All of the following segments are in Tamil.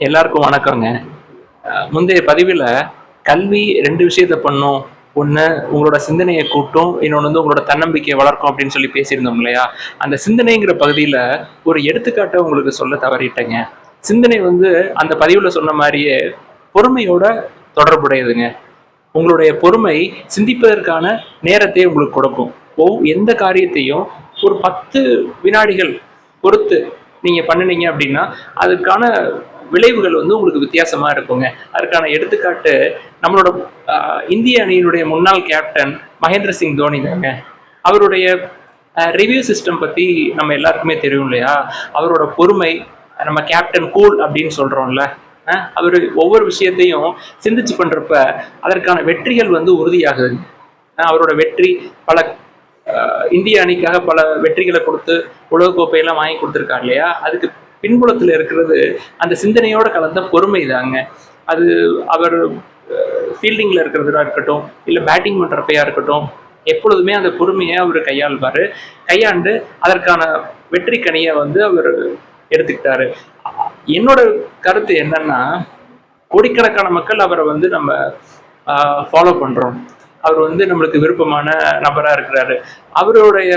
எல்லாருக்கும் வணக்கங்க முந்தைய பதிவில் கல்வி ரெண்டு விஷயத்த பண்ணும். ஒன்று உங்களோட சிந்தனையை கூட்டும். இன்னொன்று வந்து உங்களோட தன்னம்பிக்கையை வளர்க்கும் அப்படின்னு சொல்லி பேசியிருந்தோம் இல்லையா? அந்த சிந்தனைங்கிற பகுதியில் ஒரு எடுத்துக்காட்டை உங்களுக்கு சொல்ல தவறிட்டேங்க. சிந்தனை வந்து அந்த பதிவில் சொன்ன மாதிரியே பொறுமையோட தொடர்புடையதுங்க. உங்களுடைய பொறுமை சிந்திப்பதற்கான நேரத்தை உங்களுக்கு கொடுக்கும். ஒவ் எந்த காரியத்தையும் ஒரு பத்து வினாடிகள் பொறுத்து நீங்கள் பண்ணுனீங்க அப்படின்னா அதுக்கான விளைவுகள் வந்து உங்களுக்கு வித்தியாசமா இருக்குங்க. அதற்கான எடுத்துக்காட்டு நம்மளோட ஆஹ், இந்திய அணியினுடைய முன்னாள் கேப்டன் மகேந்திர சிங் தோனி தாங்க. அவருடைய ரிவ்யூ சிஸ்டம் பத்தி நம்ம எல்லாருக்குமே தெரியும் இல்லையா? அவரோட பொறுமை நம்ம கேப்டன் கூல் அப்படின்னு சொல்றோம்ல. அவர் ஒவ்வொரு விஷயத்தையும் சிந்திச்சு பண்றப்ப அதற்கான வெற்றிகள் வந்து உறுதியாகுது அவரோட வெற்றி பல இந்திய அணிக்காக பல வெற்றிகளை கொடுத்து உலகக்கோப்பையெல்லாம் வாங்கி கொடுத்துருக்காரு இல்லையா? அதுக்கு பின்புலத்தில் இருக்கிறது அந்த சிந்தனையோட கலந்த பொறுமை தாங்க அது அவர் ஃபீல்டிங்கில் இருக்கிறதா இருக்கட்டும் இல்லை பேட்டிங் பண்ணுறப்பையா இருக்கட்டும் எப்பொழுதுமே அந்த பொறுமையை அவர் கையாள்வார். கையாண்டு அதற்கான வெற்றி கனியை வந்து அவர் எடுத்துக்கிட்டாரு. என்னோட கருத்து என்னன்னா கோடிக்கணக்கான மக்கள் அவரை வந்து நம்ம ஃபாலோ பண்ணுறோம் அவர் வந்து நம்மளுக்கு விருப்பமான நபராக இருக்கிறாரு. அவருடைய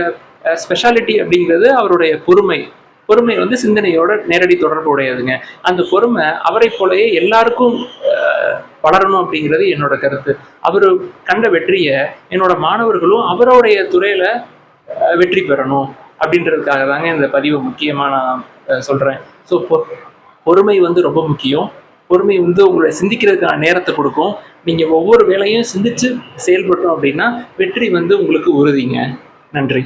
ஸ்பெஷாலிட்டி அப்படிங்கிறது அவருடைய பொறுமை. பொறுமை வந்து சிந்தனையோட நேரடி தொடர்பு உடையதுங்க. அந்த பொறுமை அவரை போலவே எல்லாருக்கும் வளரணும் அப்படிங்கிறது என்னோட கருத்து. அவர் கண்ட வெற்றியை என்னோட மாணவர்களும் அவருடைய துறையில வெற்றி பெறணும் அப்படின்றதுக்காக தாங்க இந்த பதிவு முக்கியமாக நான் சொல்கிறேன் ஸோ பொ பொறுமை வந்து ரொம்ப முக்கியம். பொறுமை வந்து உங்களை சிந்திக்கிறதுக்கான நேரத்தை கொடுக்கும். நீங்கள் ஒவ்வொரு வேலையும் சிந்திச்சு செயல்பட்டோம் அப்படின்னா வெற்றி வந்து உங்களுக்கு உறுதிங்க. நன்றி.